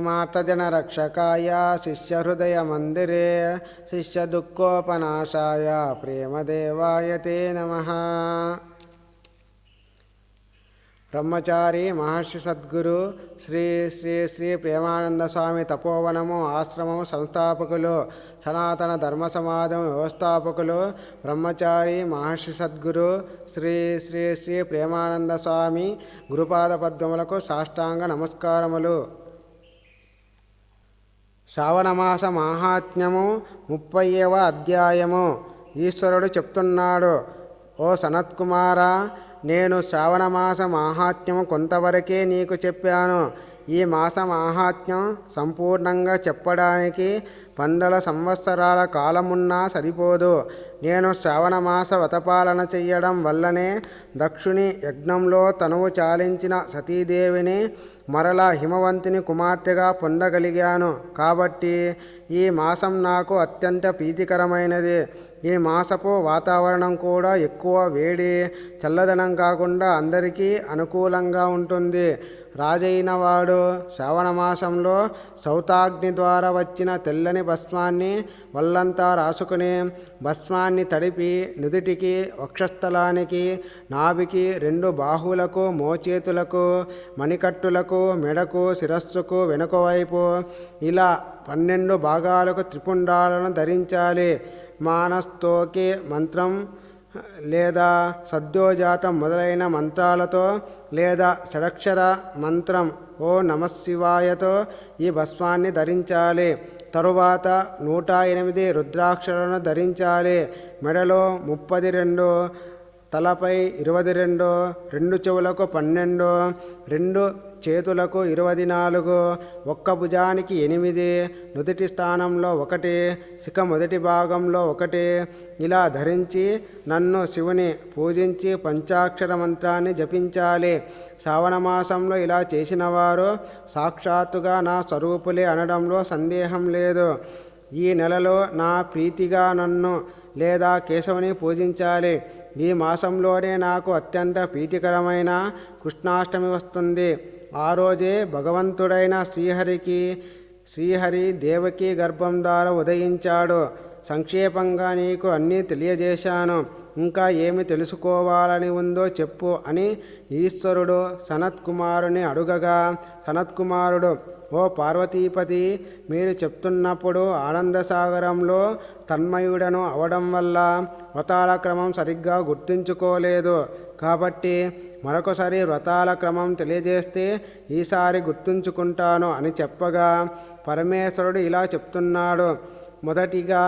मातजन रक्षकाय शिष्य हृदय मंदिरे शिष्य दुःखोपनाशाय प्रेमदेवाय ते नमः। బ్రహ్మచారి మహర్షి సద్గురు శ్రీ శ్రీ శ్రీ ప్రేమానంద స్వామి తపోవనము ఆశ్రమము సంస్థాపకులు సనాతన ధర్మ సమాజం వ్యవస్థాపకులు బ్రహ్మచారి మహర్షి సద్గురు శ్రీ శ్రీ శ్రీ ప్రేమానంద స్వామి గురుపాద పద్మములకు సాష్టాంగ నమస్కారములు. శ్రావణమాస మాహాత్మ్యము ముప్పైవ అధ్యాయము. ఈశ్వరుడు చెప్తున్నాడు ఓ సనత్కుమారా నేను శ్రావణమాస మాహాత్మ్యం కొంతవరకే నీకు చెప్పాను. ఈ మాసం ఆహాత్యం సంపూర్ణంగా చెప్పడానికి వందల సంవత్సరాల కాలమున్నా సరిపోదు. నేను శ్రావణమాస వ్రతపాలన చెయ్యడం వల్లనే దక్షుని యజ్ఞంలో తనువు చాలించిన సతీదేవిని మరలా హిమవంతిని కుమార్తెగా పొందగలిగాను. కాబట్టి ఈ మాసం నాకు అత్యంత ప్రీతికరమైనది. ఈ మాసపు వాతావరణం కూడా ఎక్కువ వేడి చల్లదనం కాకుండా అందరికీ అనుకూలంగా ఉంటుంది. రాజైన వాడు శ్రావణమాసంలో సౌతాగ్ని ద్వారా వచ్చిన తెల్లని భస్మాన్ని వల్లంతా రాసుకుని భస్మాన్ని తడిపి నుదుటికి వక్షస్థలానికి నాభికి రెండు బాహువులకు మోచేతులకు మణికట్టులకు మెడకు శిరస్సుకు వెనుక వైపు ఇలా పన్నెండు భాగాలకు త్రిపుండాలను ధరించాలి. మానస్తోకే మంత్రం లేదా సద్యోజాతం మొదలైన మంత్రాలతో లేదా షడక్షర మంత్రం ఓ నమశివాయతో ఈ భస్మాన్ని ధరించాలి. తరువాత నూట ఎనిమిది రుద్రాక్షలను ధరించాలి. మెడలో ముప్పది రెండు తలపై ఇరవై రెండు రెండు చెవులకు పన్నెండు రెండు చేతులకు ఇరవై నాలుగు ఒక్క భుజానికి ఎనిమిది నుదుటి స్థానంలో ఒకటి శిఖ మొదటి భాగంలో ఒకటి. ఇలా ధరించి నన్ను శివుని పూజించి పంచాక్షర మంత్రాన్ని జపించాలి. శ్రావణ మాసంలో ఇలా చేసిన వారు సాక్షాత్తుగా నా స్వరూపులే అనడంలో సందేహం లేదు. ఈ నెలలో నా ప్రీతిగా నన్ను లేదా కేశవుని పూజించాలి. ఈ మాసంలోనే నాకు అత్యంత ప్రీతికరమైన కృష్ణాష్టమి వస్తుంది. ఆ రోజే భగవంతుడైన శ్రీహరికి శ్రీహరి దేవకి గర్భం ద్వారా ఉదయించాడు. సంక్షేపంగా నీకు అన్నీ తెలియజేశాను. ఇంకా ఏమి తెలుసుకోవాలని ఉందో చెప్పు అని ఈశ్వరుడు సనత్కుమారుని అడుగగా సనత్కుమారుడు ఓ పార్వతీపతి మీరు చెప్తున్నప్పుడు ఆనందసాగరంలో తన్మయుడను అవడం వల్ల వ్రతాల క్రమం సరిగ్గా గుర్తుంచుకోలేదు. కాబట్టి మరొకసారి వ్రతాల క్రమం తెలియజేస్తే ఈసారి గుర్తుంచుకుంటాను అని చెప్పగా పరమేశ్వరుడు ఇలా చెప్తున్నాడు. మొదటిగా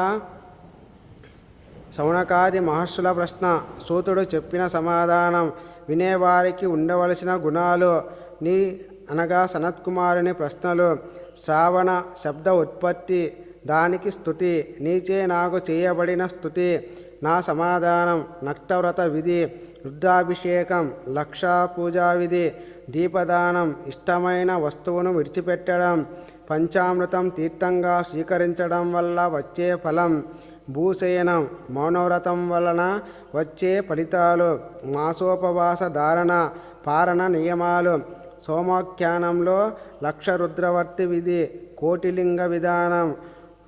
సౌనకాది మహర్షుల ప్రశ్న. సూతుడు చెప్పిన సమాధానం వినేవారికి ఉండవలసిన గుణాలు. నీ అనగా సనత్కుమారుని ప్రశ్నలు. శ్రావణ శబ్ద ఉత్పత్తి. దానికి స్థుతి నీచే నాకు చేయబడిన స్థుతి నా సమాధానం నక్తవ్రత విధి. రుద్రాభిషేకం లక్షా పూజా విధి. దీపదానం ఇష్టమైన వస్తువును విడిచిపెట్టడం. పంచామృతం తీర్థంగా స్వీకరించడం వల్ల వచ్చే ఫలం. భూసేనం మౌనవ్రతం వలన వచ్చే ఫలితాలు మాసోపవాస ధారణ పారణ నియమాలు సోమాఖ్యానంలో లక్ష రుద్రవర్తి విధి కోటిలింగ విధానం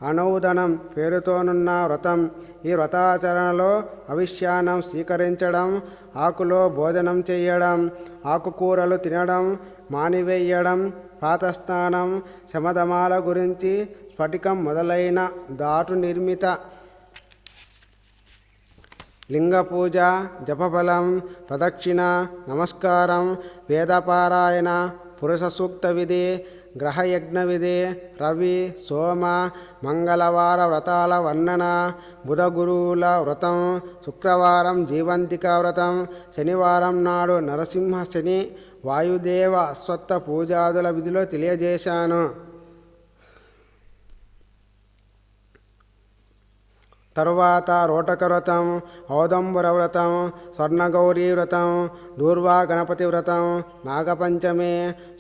అనౌదనం పేరుతోనున్న వ్రతం ఈ వ్రతాచరణలో అవిష్యానం స్వీకరించడం ఆకులో భోజనం చేయడం ఆకుకూరలు తినడం మానివేయడం ప్రాతస్నానం శమధమాల గురించి స్ఫటికం మొదలైన ధాటు నిర్మిత లింగపూజ జపఫలం ప్రదక్షిణ నమస్కారం వేదపారాయణ పురుష సూక్త విధి గ్రహయజ్ఞ విధి రవి సోమ మంగళవార వ్రతాల వర్ణన బుధగురువుల వ్రతం శుక్రవారం జీవంతిక వ్రతం శనివారం నాడు నరసింహ శని వాయుదేవ అశ్వత్థ పూజాదుల విధిలో తెలియజేశాను. తరువాత రోటకవ్రతం ఔదంబుర వ్రతం స్వర్ణగౌరీ వ్రతం దూర్వా గణపతి వ్రతం నాగపంచమి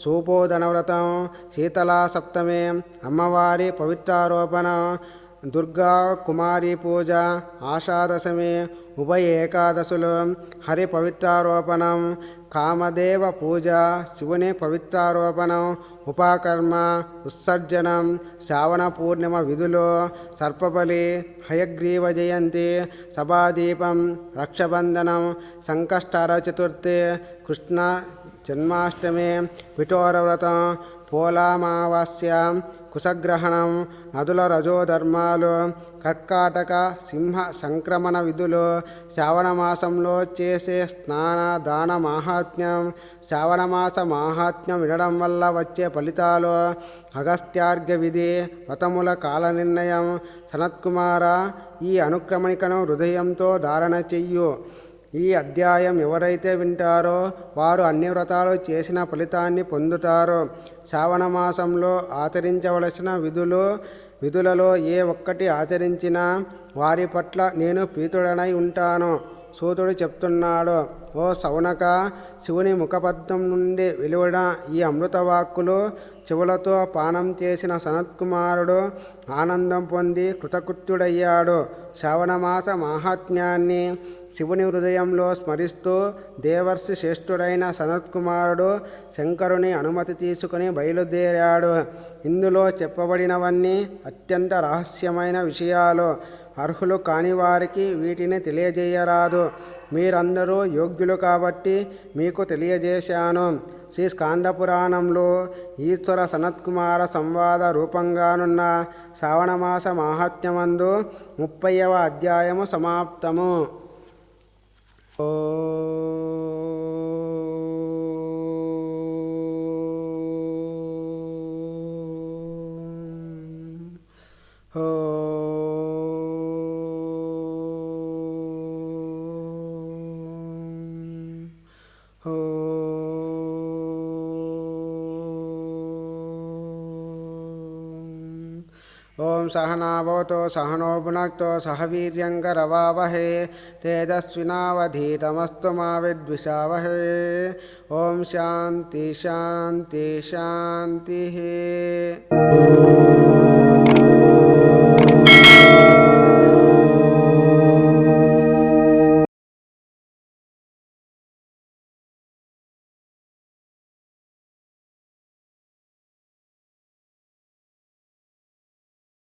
సూపోదన వ్రతం శీతలా సప్తమి అమ్మవారి పవిత్రారోపణ దుర్గా కుమారి పూజ ఆషాదశమి ఉభయ ఏకాదశులు హరి పవిత్రారోపణం కామదేవ పూజ శివుని పవిత్రారోపణం. ఉపాకర్మ ఉత్సర్జనం శ్రావణ పూర్ణిమ విధులు. సర్పబలి హయగ్రీవ జయంతి. సభాదీపం రక్షబంధనం. సంకష్టహర చతుర్థి. కృష్ణ జన్మాష్టమి. పిఠోర వ్రతం పోలామావాస్యాం కుశగ్రహణం నదుల రజోధర్మాలు కర్కాటక సింహ సంక్రమణ విధులు శ్రావణమాసంలో చేసే స్నాన దాన మాహాత్మ్యం శ్రావణమాస మాహాత్మ్యం వినడం వల్ల వచ్చే ఫలితాలు అగస్త్యార్ఘ్య విధి వ్రతముల కాల నిర్ణయం సనత్కుమార ఈ అనుక్రమణికను హృదయంతో ధారణ చెయ్యు. ఈ అధ్యాయం ఎవరైతే వింటారో వారు అన్ని వ్రతాలు చేసిన ఫలితాన్ని పొందుతారు. శ్రావణ మాసంలో ఆచరించవలసిన విధులు విధులలో ఏ ఒక్కటి ఆచరించినా వారి పట్ల నేను ప్రీతుడనై ఉంటాను. సూతుడు చెప్తున్నాడు ఓ సౌనక శివుని ముఖపద్మం నుండి వెలువడిన ఈ అమృతవాక్కులు చెవులతో పానం చేసిన సనత్కుమారుడు ఆనందం పొంది కృతకృత్యుడయ్యాడు. శ్రావణమాస మాహాత్మ్యాన్ని శివుని హృదయంలో స్మరిస్తూ దేవర్షి శ్రేష్ఠుడైన సనత్కుమారుడు శంకరుని అనుమతి తీసుకుని బయలుదేరాడు. ఇందులో చెప్పబడినవన్నీ అత్యంత రహస్యమైన విషయాలు. అర్హులు కాని వారికి వీటిని తెలియజేయరాదు. మీరందరూ యోగ్యులు కాబట్టి మీకు తెలియజేశాను. శ్రీ స్కాంద పురాణంలో ఈశ్వర సనత్కుమార సంవాద రూపంగానున్న శ్రావణమాస మాహాత్మ్యమందు ముప్పైవ అధ్యాయము సమాప్తము. ఓ ओं सहनावतो सहनोभुनक्तो सह तेजस्विनावधीतमस्तु मा विद्विषावहे। ओं शाति शाति शाति।